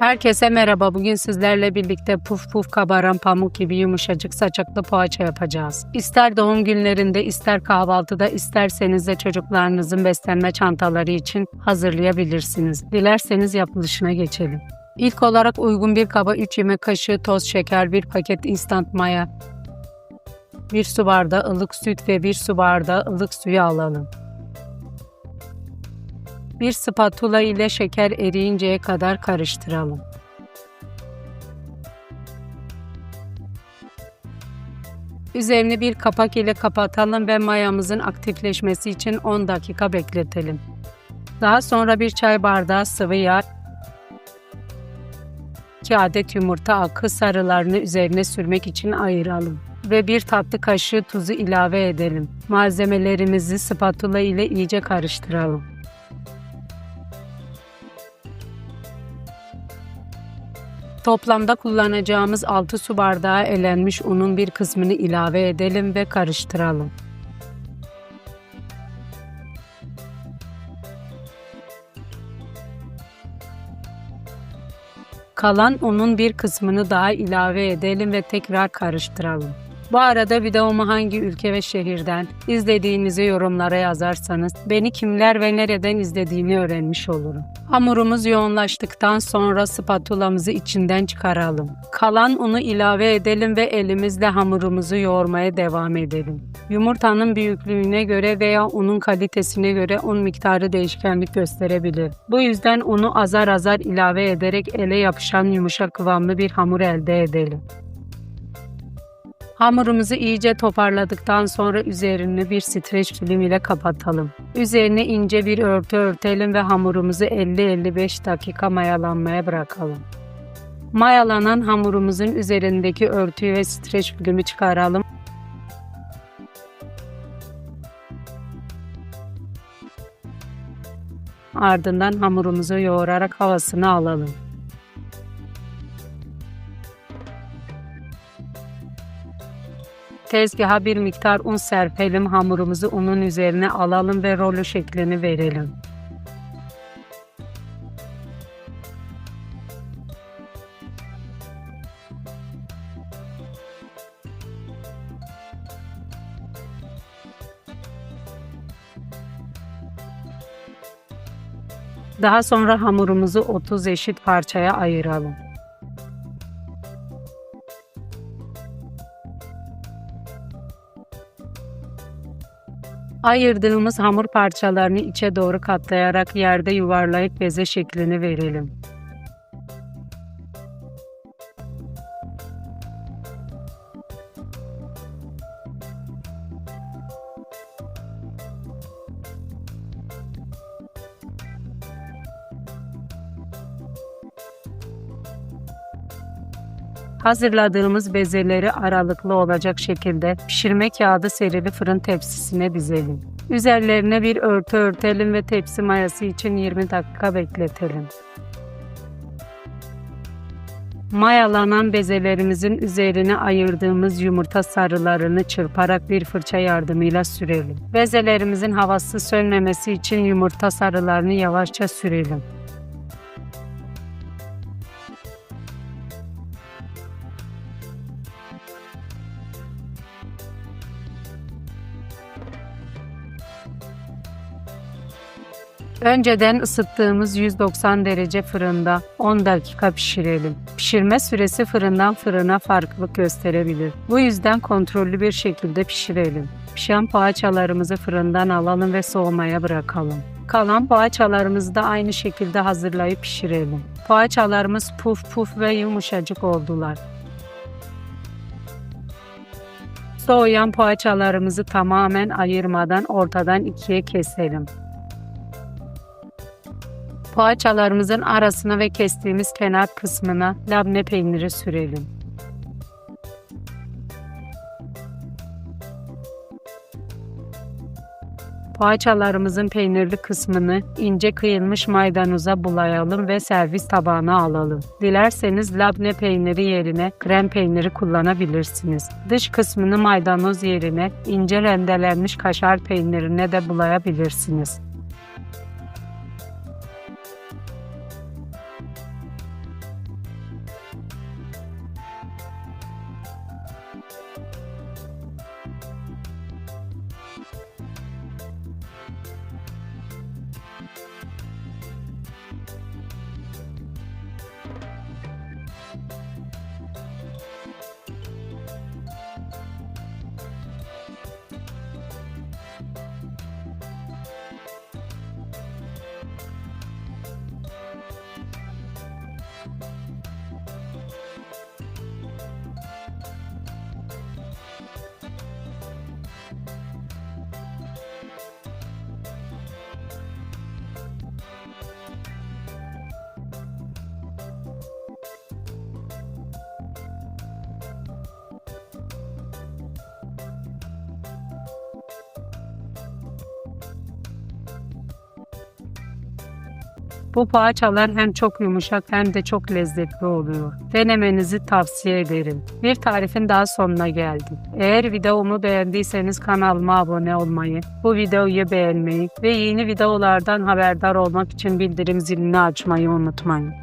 Herkese merhaba. Bugün sizlerle birlikte puf puf kabaran pamuk gibi yumuşacık saçaklı poğaça yapacağız. İster doğum günlerinde, ister kahvaltıda, isterseniz de çocuklarınızın beslenme çantaları için hazırlayabilirsiniz. Dilerseniz yapılışına geçelim. İlk olarak uygun bir kaba 3 yemek kaşığı toz şeker, 1 paket instant maya, 1 su bardağı ılık süt ve 1 su bardağı ılık suyu alalım. Bir spatula ile şeker eriyinceye kadar karıştıralım. Üzerini bir kapak ile kapatalım ve mayamızın aktifleşmesi için 10 dakika bekletelim. Daha sonra bir çay bardağı sıvı yağ, 2 adet yumurta akı sarılarını üzerine sürmek için ayıralım ve bir tatlı kaşığı tuzu ilave edelim. Malzemelerimizi spatula ile iyice karıştıralım. Toplamda kullanacağımız 6 su bardağı elenmiş unun bir kısmını ilave edelim ve karıştıralım. Kalan unun bir kısmını daha ilave edelim ve tekrar karıştıralım. Bu arada videomu hangi ülke ve şehirden izlediğinizi yorumlara yazarsanız beni kimler ve nereden izlediğini öğrenmiş olurum. Hamurumuz yoğunlaştıktan sonra spatulamızı içinden çıkaralım. Kalan unu ilave edelim ve elimizle hamurumuzu yoğurmaya devam edelim. Yumurtanın büyüklüğüne göre veya unun kalitesine göre un miktarı değişkenlik gösterebilir. Bu yüzden unu azar azar ilave ederek ele yapışan yumuşak kıvamlı bir hamur elde edelim. Hamurumuzu iyice toparladıktan sonra üzerini bir streç film ile kapatalım. Üzerine ince bir örtü örtelim ve hamurumuzu 50-55 dakika mayalanmaya bırakalım. Mayalanan hamurumuzun üzerindeki örtüyü ve streç filmi çıkaralım. Ardından hamurumuzu yoğurarak havasını alalım. Tezgaha bir miktar un serpelim, hamurumuzu unun üzerine alalım ve rolü şeklini verelim. Daha sonra hamurumuzu 30 eşit parçaya ayıralım. Ayırdığımız hamur parçalarını içe doğru katlayarak yerde yuvarlayıp beze şeklini verelim. Hazırladığımız bezeleri aralıklı olacak şekilde pişirme kağıdı serili fırın tepsisine dizelim. Üzerlerine bir örtü örtelim ve tepsi mayası için 20 dakika bekletelim. Mayalanan bezelerimizin üzerine ayırdığımız yumurta sarılarını çırparak bir fırça yardımıyla sürelim. Bezelerimizin havası sönmemesi için yumurta sarılarını yavaşça sürelim. Önceden ısıttığımız 190 derece fırında 10 dakika pişirelim. Pişirme süresi fırından fırına farklılık gösterebilir. Bu yüzden kontrollü bir şekilde pişirelim. Pişen poğaçalarımızı fırından alalım ve soğumaya bırakalım. Kalan poğaçalarımızı da aynı şekilde hazırlayıp pişirelim. Poğaçalarımız puf puf ve yumuşacık oldular. Soğuyan poğaçalarımızı tamamen ayırmadan ortadan ikiye keselim. Poğaçalarımızın arasına ve kestiğimiz kenar kısmına labne peyniri sürelim. Poğaçalarımızın peynirli kısmını ince kıyılmış maydanoza bulayalım ve servis tabağına alalım. Dilerseniz labne peyniri yerine krem peyniri kullanabilirsiniz. Dış kısmını maydanoz yerine ince rendelenmiş kaşar peynirine de bulayabilirsiniz. Bu poğaçalar hem çok yumuşak hem de çok lezzetli oluyor. Denemenizi tavsiye ederim. Bir tarifin daha sonuna geldim. Eğer videomu beğendiyseniz kanalıma abone olmayı, bu videoyu beğenmeyi ve yeni videolardan haberdar olmak için bildirim zilini açmayı unutmayın.